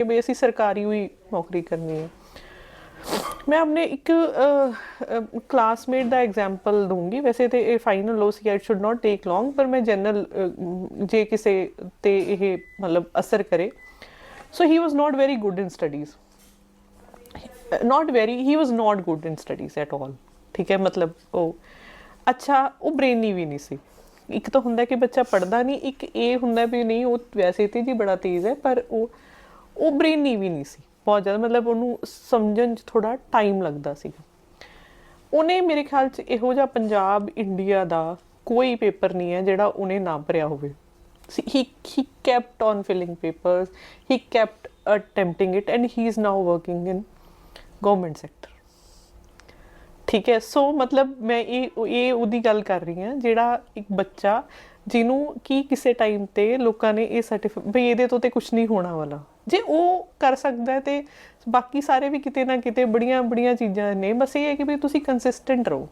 ਕਿ ਵੀ ਅਸੀਂ ਸਰਕਾਰੀ ਹੋਈ ਨੌਕਰੀ ਕਰਨੀ ਹੈ ਮੈਂ ਆਪਣੇ ਇੱਕ ਕਲਾਸਮੇਟ ਦਾ ਐਗਜ਼ਾਮਪਲ ਦੂੰਗੀ ਵੈਸੇ ਤੇ ਇਹ final low C it should not take long ਪਰ ਮੈਂ ਜਨਰਲ ਜੇ ਕਿਸੇ ਤੇ ਇਹ ਮਤਲਬ ਅਸਰ ਕਰੇ so he was not very good in studies not very he was not good in studies at all ਠੀਕ ਹੈ ਮਤਲਬ ਉਹ ਅੱਛਾ ਉਹ ਬ੍ਰੇਨੀ ਵੀ ਨਹੀਂ ਸੀ ਇੱਕ ਤਾਂ ਹੁੰਦਾ ਕਿ ਬੱਚਾ ਪੜਦਾ ਨਹੀਂ ਇੱਕ ਇਹ ਹੁੰਦਾ ਵੀ ਨਹੀਂ ਉਹ ਵੈਸੇ ਤੇ ਜੀ ਬੜਾ ਤੇਜ਼ ਹੈ ਪਰ ਉਹ ਉਹ ਬ੍ਰੇਨੀ ਵੀ ਨਹੀਂ ਸੀ। ਬਹੁਤ ਜ਼ਿਆਦਾ ਮਤਲਬ ਉਹਨੂੰ ਸਮਝਣ 'ਚ ਥੋੜਾ ਟਾਈਮ ਲੱਗਦਾ ਸੀਗਾ ਉਹਨੇ ਮੇਰੇ ਖਿਆਲ 'ਚ ਇਹੋ ਜਿਹਾ ਪੰਜਾਬ ਇੰਡੀਆ ਦਾ ਕੋਈ ਪੇਪਰ ਨਹੀਂ ਹੈ ਜਿਹੜਾ ਉਹਨੇ ਨਾ ਭਰਿਆ ਹੋਵੇ। He he kept on filling papers, he kept attempting it and he is now working in government sector. ਠੀਕ ਹੈ ਸੋ ਮਤਲਬ ਮੈਂ ਇਹ ਇਹ ਉਹਦੀ ਗੱਲ ਕਰ ਰਹੀ ਹਾਂ, ਜਿਹੜਾ ਇੱਕ ਬੱਚਾ ਜਿਹਨੂੰ ਕੀ ਕਿਸੇ ਟਾਈਮ ਤੇ ਲੋਕਾਂ ਨੇ ਇਹ ਸਰਟੀਫਿਕੇਟ ਬਈ ਇਹਦੇ ਤੋਂ ਤੇ ਕੁਝ ਨਹੀਂ ਹੋਣਾ ਵਾਲਾ। ਜੇ ਉਹ ਕਰ ਸਕਦਾ ਹੈ ਤੇ ਬਾਕੀ ਸਾਰੇ ਵੀ ਕਿਤੇ ਨਾ ਕਿਤੇ ਬੜੀਆਂ ਬੜੀਆਂ ਚੀਜ਼ਾਂ ਨੇ। ਬਸ ਇਹ ਹੈ ਕਿ ਵੀ ਤੁਸੀਂ ਕੰਸਿਸਟੈਂਟ ਰਹੋ।